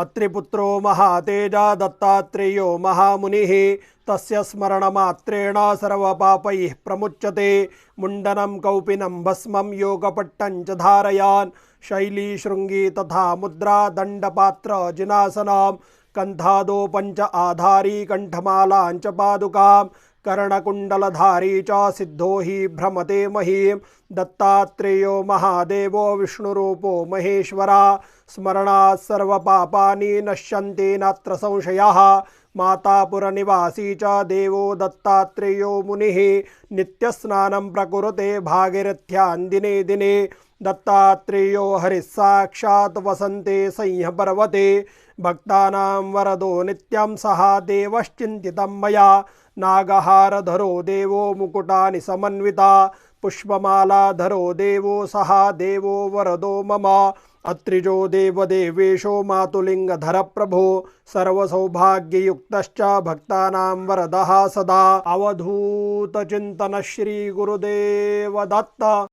अत्रिपुत्रो महातेजा दत्तात्रेयो महामुनिः तस्य स्मरणमात्रेण सर्वपापैः प्रमुच्यते। मुण्डनं कौपिनं भस्मं योगपट्टं च धारयान्। शैली, शृङ्गी तथा मुद्रा दण्डपात्र जिनासनां कन्थादो पञ्च आधारी कण्ठमालां च पादुकां कर्णकुण्डलधारी च सिद्धो हि भ्रमते महीं दत्तात्रेयो महादेवो विष्णुरूपो महेश्वरा। स्मरणात् सर्वपापानि नश्यन्ति नात्र संशयः। मातापुरनिवासी च देवो दत्तात्रेयो मुनिः नित्यस्नानं प्रकुरुते भागीरथ्यां दिने दत्तात्रेयो हरिः साक्षात् वसन्ते संह्यपर्वते। भक्तानां वरदो नित्यं सः देवश्चिन्तितं मया। नागहारधरो देवो मुकुटानि समन्विता। पुष्पमालाधरो देवो सः देवो वरदो मम। अत्रिजो देवदेवेशो मातुलिङ्गधर प्रभो सर्वसौभाग्ययुक्तश्च भक्तानां वरदः सदा अवधूतचिन्तन श्री दत्त